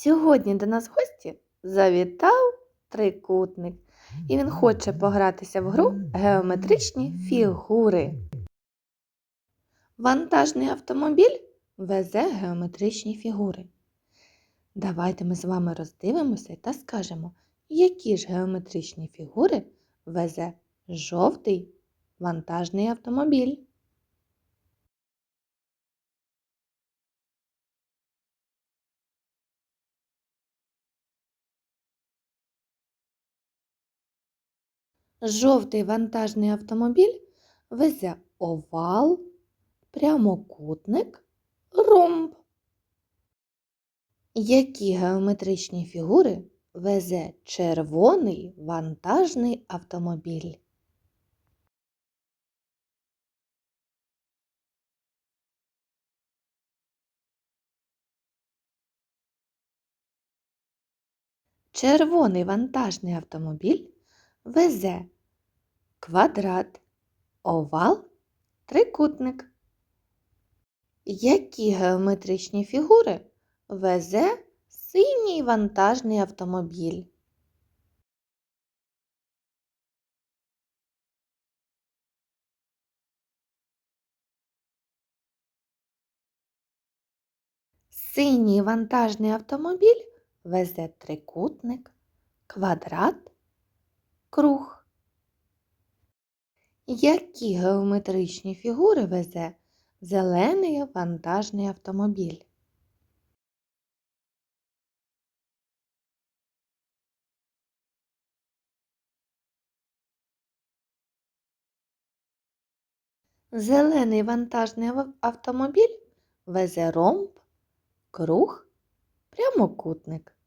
Сьогодні до нас в гості завітав трикутник, і він хоче погратися в гру геометричні фігури. Вантажний автомобіль везе геометричні фігури. Давайте ми з вами роздивимося та скажемо, які ж геометричні фігури везе жовтий вантажний автомобіль. Жовтий вантажний автомобіль везе овал, прямокутник, ромб. Які геометричні фігури везе червоний вантажний автомобіль? Червоний вантажний автомобіль везе квадрат, овал, трикутник. Які геометричні фігури везе синій вантажний автомобіль? Синій вантажний автомобіль везе трикутник, квадрат, круг. Які геометричні фігури везе зелений вантажний автомобіль? Зелений вантажний автомобіль везе ромб, круг, прямокутник.